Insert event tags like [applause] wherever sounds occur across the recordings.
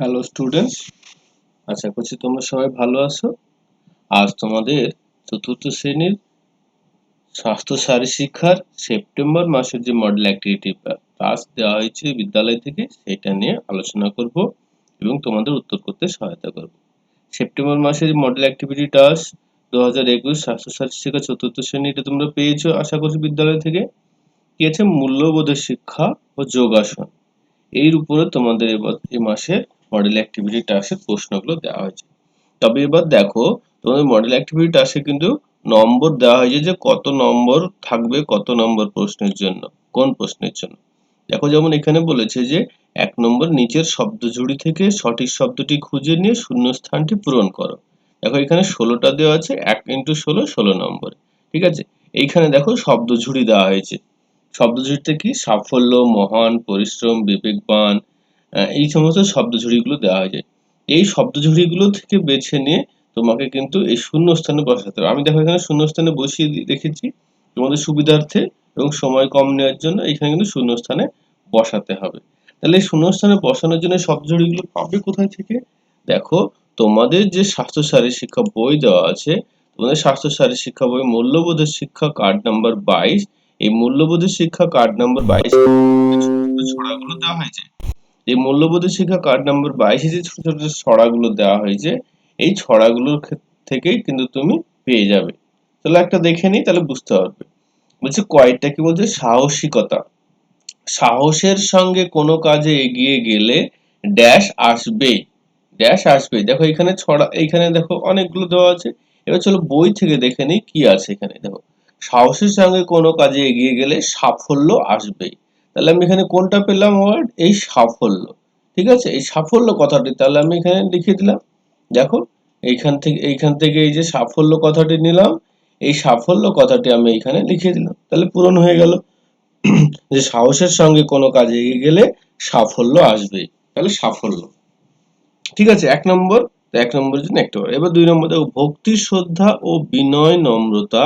Hello students আশা করছি তোমরা সবাই ভালো আছো। আজ তোমাদের চতুর্থ শ্রেণির স্বাস্থ্য শারী শিক্ষার সেপ্টেম্বর মাসের যে মডেল অ্যাক্টিভিটি ক্লাস দেওয়া হয়েছে বিদ্যালয় থেকে, সেটা নিয়ে আলোচনা করব এবং তোমাদের উত্তর করতে সহায়তা করব। সেপ্টেম্বর মাসের মডেল অ্যাক্টিভিটি টাস্ক দু হাজার একুশ স্বাস্থ্য শারী শিক্ষা চতুর্থ শ্রেণি এটা তোমরা পেয়েছ, আশা করছি বিদ্যালয় থেকে। কি আছে? মূল্যবোধের শিক্ষা ও যোগাসন। এর উপরে তোমাদের এবার এই মাসের মডেল অ্যাক্টিভিটি টাস্কের প্রশ্নগুলো দেওয়া হয়েছে। তবে এবার দেখো, তোমাদের মডেল অ্যাক্টিভিটি টাস্কে কিন্তু নম্বর দেওয়া হয়েছে যে কত নম্বর থাকবে কত নম্বর প্রশ্নের জন্য, কোন প্রশ্নের জন্য। দেখো যেমন এখানে বলেছে যে এক নম্বর নিচের শব্দ ঝুড়ি থেকে সঠিক শব্দটি খুঁজে নিয়ে শূন্য স্থানটি পূরণ করো। দেখো এখানে ষোলোটা দেওয়া আছে, এক ইন্টু ষোলো ষোলো নম্বর। ঠিক আছে? এইখানে দেখো শব্দ ঝুড়ি দেওয়া হয়েছে। শব্দ ঝুড়িতে কি সাফল্য, মহান, পরিশ্রম, বিবেকবান এই সমস্ত শব্দ ঝুড়িগুলো দেওয়া হয়েছে। এই শব্দ ঝুড়িগুলো থেকে বেছে নিয়ে তোমাকে কিন্তু এই শূন্য স্থানে বসাতে হবে। আমি দেখো এখানে শূন্য স্থানে বসিয়ে রেখেছি। তোমাদের সুবিধার্থে এবং সময় কম নেওয়ার জন্য এখানে কিন্তু শূন্য স্থানে বসাতে হবে। তাহলে এই শূন্য স্থানে বসানোর জন্য শব্দ ঝুড়িগুলো পাবে কোথায় থেকে? দেখো, তোমাদের যে স্বাস্থ্য শারীর শিক্ষা বই দেওয়া আছে, তোমাদের স্বাস্থ্য শারীর শিক্ষা বই মূল্যবোধের শিক্ষা কার্ড নাম্বার বাইশ। এই মূল্যবোধের শিক্ষা কার্ড নাম্বার বাইশ ছড়াগুলো দেওয়া হয়েছে। এই মূল্যবোধের শিক্ষা কার্ড নাম্বার বাইশে যে ছোট ছোট ছড়াগুলো দেওয়া হয়েছে, এই ছড়াগুলোর থেকেই কিন্তু তুমি পেয়ে যাবে। তাহলে একটা দেখে নিই, তাহলে বুঝতে পারবে। বলছে কয়টা কি বলছে? সাহসিকতা। সাহসের সঙ্গে কোনো কাজে এগিয়ে গেলে ড্যাশ আসবে ড্যাশ আসবে দেখো এখানে ছড়া, এখানে দেখো অনেকগুলো দেওয়া আছে। এবার চলো বই থেকে দেখে নিই কি আছে এখানে। দেখো, সাহসের সঙ্গে কোনো কাজে এগিয়ে গেলে সাফল্য আসবেই। তাহলে আমি এখানে কোনটা পেলাম ওয়ার্ড এই সাফল্য। ঠিক আছে? এই সাফল্য কথাটি তাহলে আমি এখানে লিখে দিলাম। দেখো, এইখান থেকে এইখান থেকে এই যে সাফল্য কথাটি নিলাম, এই সাফল্য কথাটি আমি এখানে লিখে দিলাম। তাহলে পূরণ হয়ে গেল। [clears throat] যে সাহসের সঙ্গে কোনো কাজে এগিয়ে গেলে সাফল্য আসবেই। তাহলে সাফল্য। ঠিক আছে? এক নম্বর, এক নম্বরের জন্য একটা এবার দুই নম্বর, দেখো, ভক্তি, শ্রদ্ধা ও বিনয়, নম্রতা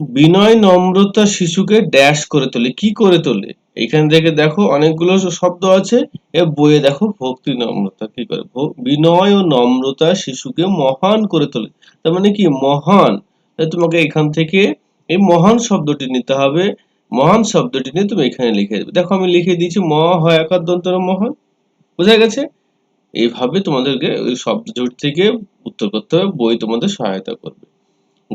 বিনয় নম্রতা শিশুকে ড্যাশ করে তোলে। কি করে তোলে? এখান থেকে দেখো অনেকগুলো শব্দ আছে। এ বইয়ে দেখো ভক্তি নম্রতা কি করে? বিনয় ও নম্রতা শিশুকে মহান করে তোলে। তার মানে কি? মহান। তোমাকে এখান থেকে এই মহান শব্দটি নিতে হবে। মহান শব্দটি নিয়ে তুমি এখানে লিখে দেবে। দেখো আমি লিখে দিয়েছি ম হয় একার মহান। বোঝা গেছে? এইভাবে তোমাদেরকে ওই শব্দ জোট থেকে উত্তর করতে হবে। বই তোমাদের সহায়তা করবে।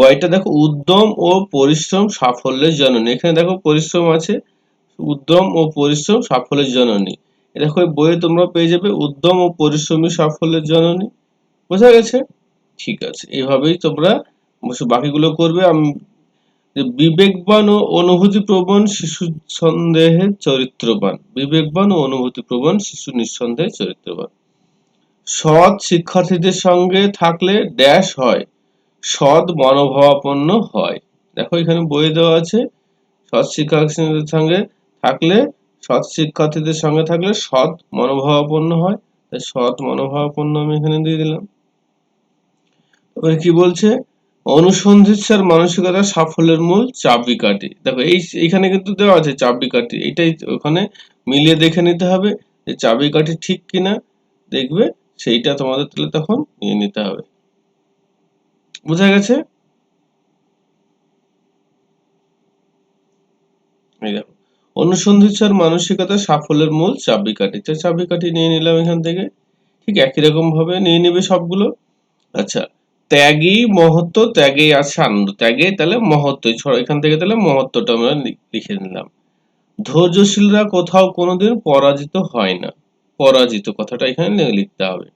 গয়টা দেখো উদ্যম ও পরিশ্রম সাফল্যের জননী। এখানে দেখো পরিশ্রম আছে, উদ্যম ও পরিশ্রম সাফল্যের জননী। দেখো বইয়ে তোমরা পেয়ে যাবে উদ্যম ও পরিশ্রমী সাফল্যের জননী। বোঝা গেছে? ঠিক আছে এইভাবেই তোমরা বাকিগুলো করবে। আমি বিবেকবান ও অনুভূতি প্রবণ শিশু সন্দেহে চরিত্রবান। বিবেকবান ও অনুভূতি প্রবণ শিশু নিঃসন্দেহে চরিত্রবান। সৎ শিক্ষার্থীদের সঙ্গে থাকলে ড্যাশ হয়। সৎ মনোভাবাপন্ন হয়। দেখো এখানে বই দেওয়া আছে, সৎ শিক্ষার্থীদের সঙ্গে থাকলে, সৎ শিক্ষার্থীদের সঙ্গে থাকলে সৎ মনোভাবাপন্ন হয়। তাই সৎ মনোভাবাপন্ন আমি এখানে দিয়ে দিলাম। তারপরে কি বলছে? অনুসন্ধিৎসার মানসিকতা সাফল্যের মূল চাবিকাঠি। দেখো এই এখানে কিন্তু দেওয়া আছে চাবিকাঠি। এটাই ওখানে মিলিয়ে দেখে নিতে হবে যে চাবিকাঠি ঠিক কিনা। দেখবে সেইটা তোমাদের তাহলে তখন নিয়ে নিতে হবে। বোঝা গেছে? অনুসন্ধিৎসার মানসিকতা সাফল্যের মূল চাবিকাঠি। চাবিকাঠি নিয়ে নিলাম এখান থেকে। ঠিক একই রকম ভাবে নিয়ে নিবে সবগুলো। আচ্ছা ত্যাগী মহত্ব ত্যাগেই আছে আনন্দ ত্যাগে তাহলে মহত্ব এখান থেকে তাহলে মহত্বটা আমরা লিখে নিলাম। ধৈর্যশীলরা কোথাও কোনোদিন পরাজিত হয় না। পরাজিত কথাটা এখানে লিখতে হবে।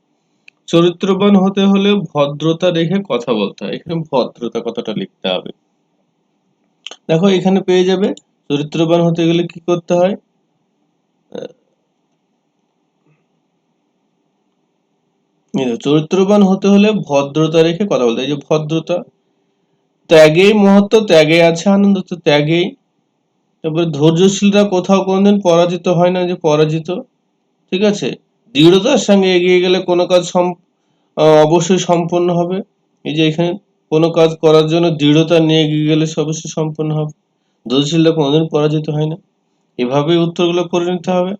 চরিত্রবান হতে হলে ভদ্রতা রেখে কথা বলতে হয়। এখানে ভদ্রতা কথাটা লিখতে হবে। দেখো, এখানে পেয়ে যাবে, চরিত্রবান হতে গেলে কি করতে হয়? চরিত্রবান হতে হলে ভদ্রতা রেখে কথা বলতে এই যে ভদ্রতা, ত্যাগেই মহত্ব ত্যাগে আছে আনন্দ, তো ত্যাগেই। তারপরে ধৈর্যশীলরা কোথাও কোনোদিন পরাজিত হয় না যে পরাজিত। ঠিক আছে? দৃঢ়তার সঙ্গে এগিয়ে গেলে কোনো কাজ অবশ্যই সম্পন্ন হবে। এই যে এখানে কোনো কাজ করার জন্য দৃঢ়তা নিয়ে এগিয়ে গেলে অবশ্যই সম্পন্ন হবে। ধৈর্যশীলরা কোনোদিন পরাজিত হয় না। এভাবেই উত্তরগুলো করে নিতে হবে।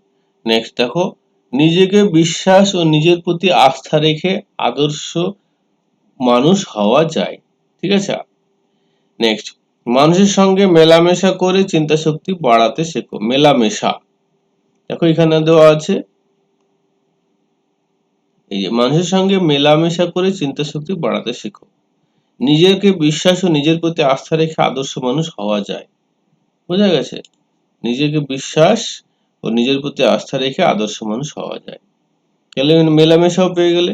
নেক্সট দেখো, নিজেকে বিশ্বাস ও নিজের প্রতি আস্থা রেখে আদর্শ মানুষ হওয়া যায়। ঠিক আছে? নেক্সট মানুষের সঙ্গে মেলামেশা করে চিন্তা শক্তি বাড়াতে শেখো। মেলামেশা। দেখো এখানে দেওয়া আছে এই যে মানুষের সঙ্গে মেলামেশা করে চিন্তা শক্তি বাড়াতে শেখো। নিজেকে বিশ্বাস ও নিজের প্রতি আস্থা রেখে আদর্শ মানুষ হওয়া যায়। বোঝা গেছে? নিজেকে বিশ্বাস ও নিজের প্রতি আস্থা রেখে আদর্শ মানুষ হওয়া যায়। তাহলে মেলামেশাও পেয়ে গেলে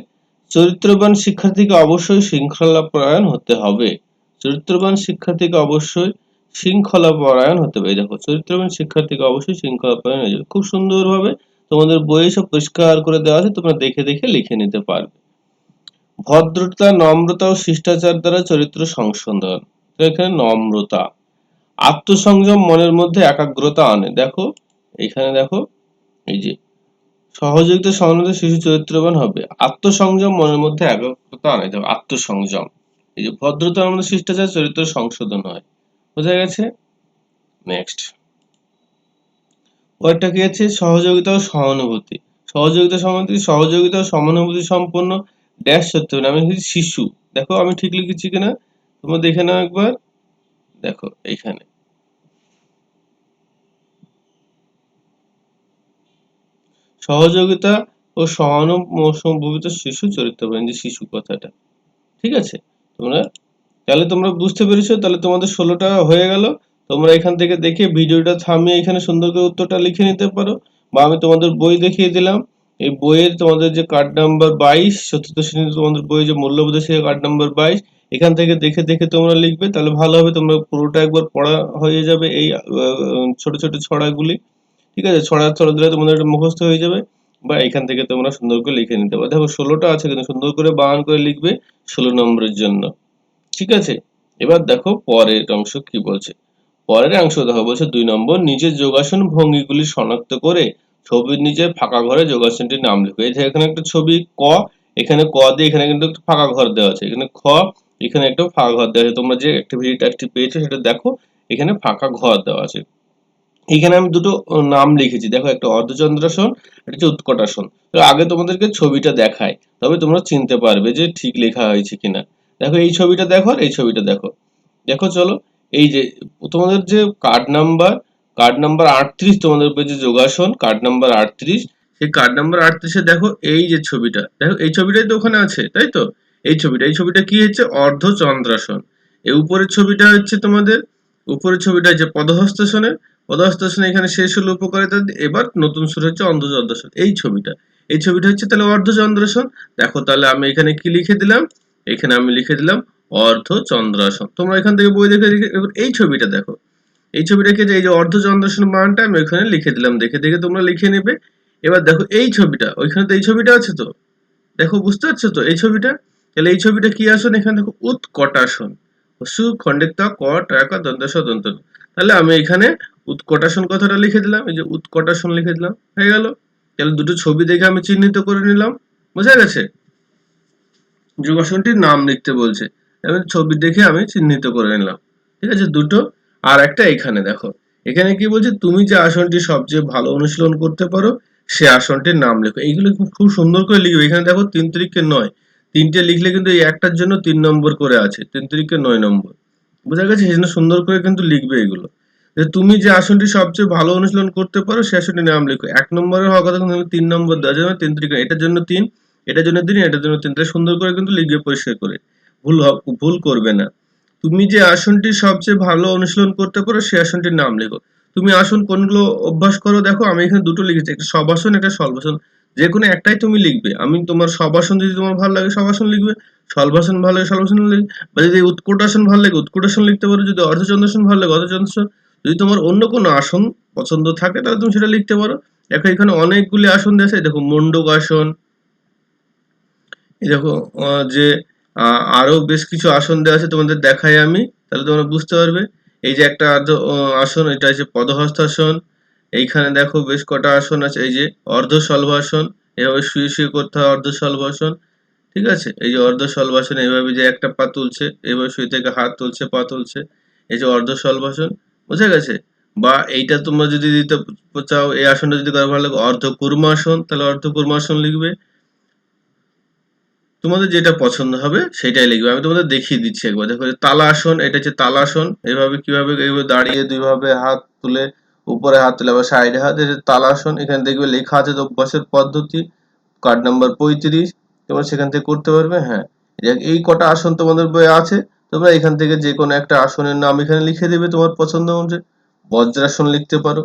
চরিত্রবান শিক্ষার্থীকে অবশ্যই শৃঙ্খলা পরায়ণ হতে হবে। চরিত্রবান শিক্ষার্থীকে অবশ্যই শৃঙ্খলা পরায়ণ হতে হবে। দেখো, চরিত্রবান শিক্ষার্থীকে অবশ্যই শৃঙ্খলা পরায়ণ হয়ে যাবে খুব সুন্দরভাবে তোমাদের বইয়ে সব পরিষ্কার করে দেওয়া আছে, তোমরা দেখে দেখে লিখে নিতে পারবে। ভদ্রতা, নম্রতা ও শিষ্টাচার দ্বারা চরিত্র সংশোধন। তো এখানে নম্রতা। আত্মসংযম মনের মধ্যে একাগ্রতা আনে। দেখো, এখানে দেখো, এই যে, সহযোগিতা সহানুভূতি শিশু চরিত্রবান হবে। আত্মসংযম মনের মধ্যে একাগ্রতা আনে। দেখো, আত্মসংযম। এই যে ভদ্রতা মধ্যে শিষ্টাচার, চরিত্র সংশোধন হয়। বোঝা গেছে? নেক্সট ওইটা কি আছে? সহযোগিতা ও সহানুভূতি। সহযোগিতা সহানুভূতি, সহযোগিতা ও সহানুভূতি সম্পন্ন ড্যাশ সত্যি আমি লিখেছি শিশু। দেখো, আমি ঠিক লিখেছি কিনা? তোমরা দেখে নাও একবার। দেখো, এইখানে। সহযোগিতা ও সহানুভূত শিশু চরিত্র যে শিশু কথাটা। ঠিক আছে? তোমরা তাহলে তোমরা বুঝতে পেরেছ? তাহলে তোমাদের ষোলোটা হয়ে গেল। তোমরা এখান থেকে দেখে ভিডিওটা থামিয়ে এখানে সুন্দর করে উত্তরটা লিখে নিতে পারো। বা আমি তোমাদের বই দেখিয়ে দিলাম। এই বইয়ের তোমাদের যে কার্ড নাম্বার বাইশ, চতুর্থ শ্রেণির তোমাদের বই যে মূল্যবোধ সে কার্ড নাম্বার বাইশ, এখান থেকে দেখে দেখে তোমরা লিখবে। তাহলে ভালো হবে, তোমরা পুরোটা একবার পড়া হয়ে যাবে এই ছোট ছোট ছড়াগুলি। ঠিক আছে? ছড়া ছড়া দিলে তোমাদের একটা মুখস্থ হয়ে যাবে। বা এখান থেকে তোমরা সুন্দর করে লিখে নিতে পারো। দেখো, ষোলোটা আছে কিন্তু সুন্দর করে বানান করে লিখবে ষোলো নম্বরের জন্য। ঠিক আছে? এবার দেখো পরের অংশ কি বলছে। পরের অংশ দেখো, বলছে দুই নম্বর, নিজের যোগাসন ভঙ্গিগুলি শনাক্ত করে ছবির নিচে ফাঁকা ঘরে যোগাসনটির নাম লিখো। এই যে এখানে একটা ছবি, ক, এখানে ক দিয়ে এখানে কিন্তু একটা ফাঁকা ঘর দেওয়া আছে। এখানে খ, এখানে একটা ফাঁকা ঘর দেওয়া আছে। তোমরা যে অ্যাক্টিভিটি টাস্কটি পেয়েছ সেটা দেখো, এখানে ফাঁকা ঘর দেওয়া আছে। এখানে আমি দুটো নাম লিখেছি। দেখো, একটা অর্ধচন্দ্রাসন, একটা হচ্ছে উৎকটাসন। তো আগে তোমাদেরকে ছবিটা দেখাই, তবে তোমরা চিনতে পারবে যে ঠিক লেখা হয়েছে কিনা। দেখো, এই ছবিটা দেখো আর এই ছবিটা দেখো। দেখো, চলো এই যে, তোমাদের যে কার্ড নাম্বার কার্ড নাম্বার আটত্রিশ তোমাদের যে যোগাসন কার্ড নাম্বার আটত্রিশ, সেই কার্ড নাম্বার আটত্রিশে দেখো এই যে ছবিটা, দেখো এই ছবিটাই তো ওখানে আছে, তাই তো? এই ছবিটা এই ছবিটা কি হচ্ছে? অর্ধচন্দ্রাসন। এই উপরের ছবিটা হচ্ছে তোমাদের, উপরের ছবিটা হচ্ছে পদহস্তাসনের, পদহস্তাসন এখানে শেষ হলো উপকারিতা, এবার নতুন শুরু হচ্ছে অর্ধচন্দ্রাসন এই ছবিটা। এই ছবিটা হচ্ছে তাহলে অর্ধচন্দ্রাসন। দেখো তাহলে আমি এখানে কি লিখে দিলাম? এখানে আমি লিখে দিলাম অর্ধচন্দ্রাসন তোমরা এখান থেকে বই দেখে এই ছবিটা দেখো। এই ছবিটাকে যে এই যে অর্ধচন্দ্রাসন মানটা আমি ওইখানে লিখে দিলাম। দেখে দেখে তোমরা লিখে নেবে। এবার দেখো এই ছবিটা। ওইখানে তো এই ছবিটা আছে তো? দেখো, বুঝতে পারছ তো? এই ছবিটা? তাহলে এই ছবিটা কি আসন? এখানে দেখো, উৎকটাসন। সু খণ্ডিত ক টাকা দন্তাস দন্ত তাহলে আমি এখানে উৎকটাসন কথাটা লিখে দিলাম। এই যে উৎকটাসন লিখে দিলাম। হয়ে গেল। তাহলে দুটো ছবি দেখে আমি চিহ্নিত করে নিলাম। বোঝা গেছে? যোগাসনটির নাম লিখতে বলছে। এবার ছবি দেখে আমি চিহ্নিত করে নিলাম। ঠিক আছে? দুটো আর একটা এখানে দেখো। এখানে কি বলছে? তুমি যে আসনটি সবচেয়ে ভালো অনুশীলন করতে পারো, সে আসনটির নাম লেখো। এইগুলো খুব সুন্দর করে লিখবে। এখানে দেখো, তিন তারিখে নয়। তিনটে লিখলে কিন্তু এই একটার জন্য তিন নম্বর করে আছে। তিন তারিখে নয় নম্বর। বোঝা গেছে? সেই জন্য সুন্দর করে কিন্তু লিখবে এগুলো। যে তুমি যে আসনটি সবচেয়ে ভালো অনুশীলন করতে পারো, সে আসনটির নাম লিখো। এক নম্বরের হওয়ার কথা কিন্তু তিন নম্বর দেওয়া যাবে তিন তারিখে এটার জন্য তিন, এটার জন্য তিন, এটার জন্য তিন। তাহলে সুন্দর করে কিন্তু লিখবে পরিষ্কার করে। ভুল ভুল করবে না। তুমি যে আসনটি সবচেয়ে ভালো অনুশীলন করতে পারো সে আসনটির নাম লেখো। তুমি আসন কোনগুলো অভ্যাস করো? দেখো, আমি এখানে দুটো লিখেছি, একটা সবাসন একটা সলভাসন যে কোনো একটাই তুমি লিখবে। আমি তোমার সবাসন যদি তোমার ভালো লাগে সবাসন লিখবে। সলভাসন ভালো লাগে সলভাসন লিখবে। বা যদি উৎকটাসন ভালো লাগে উৎকটাসন লিখতে পারো। যদি অর্ধচন্দ্রাসন ভালো লাগে অর্ধচন্দ্রাসন যদি তোমার অন্য কোনো আসন পছন্দ থাকে, তাহলে তুমি সেটা লিখতে পারো। দেখো, এখানে অনেকগুলি আসন দেখো মন্ডক আসন। দেখো যে আরও বেশ কিছু আসন দেওয়া আছে তোমাদের দেখাই আমি, তাহলে তোমরা বুঝতে পারবে। এই যে একটা আসন, এটা হচ্ছে পদহস্তাসন এইখানে দেখো বেশ কটা আসন আছে, এই যে অর্ধ সলভাসন এভাবে শুয়ে শুয়ে করতে হয় অর্ধ সলভাসন ঠিক আছে? এই যে অর্ধ সলভাসন এইভাবে যে একটা পা তুলছে এইভাবে শুয়ে থেকে হাত তুলছে, পা তুলছে, এই যে অর্ধ সলভাসন বুঝা গেছে? বা এইটা তোমরা যদি দিতে চাও, এই আসনটা যদি কারও ভালো লাগে অর্ধ কুর্মাসন তাহলে অর্ধ কুর্মাসন লিখবে। তোমাদের যেটা পছন্দ হবে, সেটাই লিখবে। আমি তোমাদের দেখিয়ে দিচ্ছি একবার। দেখো তালা আসন, এটা হচ্ছে তালা আসন। এইভাবে কীভাবে, এইভাবে দাঁড়িয়ে দুইভাবে হাত তুলে উপরে হাত তুলে আবার সাইডে হাত এটা তালা আসন, এখানে দেখবে লেখা আছে তো অভ্যাসের পদ্ধতি কার্ড নাম্বার পঁয়ত্রিশ। তোমরা সেখান থেকে করতে পারবে হ্যাঁ। এই কটা আসন তোমাদের বইয়ে আছে, তোমরা এখান থেকে যে কোনো একটা আসনের নাম এখানে লিখে দেবে তোমার পছন্দ অনুযায়ী। বজ্রাসন লিখতে পারো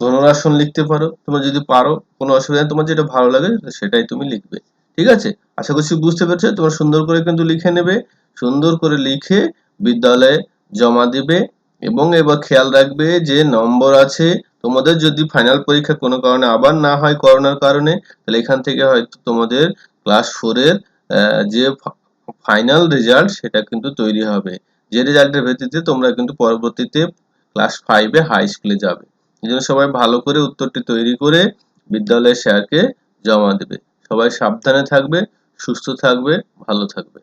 ধনুরাসন লিখতে পারো। তোমরা যদি পারো, কোনো অসুবিধা তোমার যেটা ভালো লাগে, সেটাই তুমি লিখবে। ঠিক আছে? আশা করছি বুঝতে পেরেছ? তোমরা সুন্দর করে কিন্তু লিখে নেবে, সুন্দর করে লিখে বিদ্যালয়ে জমা দিবে এবং এবার খেয়াল রাখবে যে নম্বর আছে। তোমাদের যদি ফাইনাল পরীক্ষা কোনো কারণে আবার না হয় করোনার কারণে, তাহলে এখান থেকে হয়তো তোমাদের ক্লাস ফোরের যে ফাইনাল রেজাল্ট সেটা কিন্তু তৈরি হবে। যে রেজাল্টের ভিত্তিতে তোমরা কিন্তু পরবর্তীতে ক্লাস ফাইভে হাই স্কুলে যাবে। এই জন্য সবাই ভালো করে উত্তরটি তৈরি করে বিদ্যালয়ের স্যারকে জমা দেবে। সবাই সাবধানে থাকবে সুস্থ থাকবে ভালো থাকবে।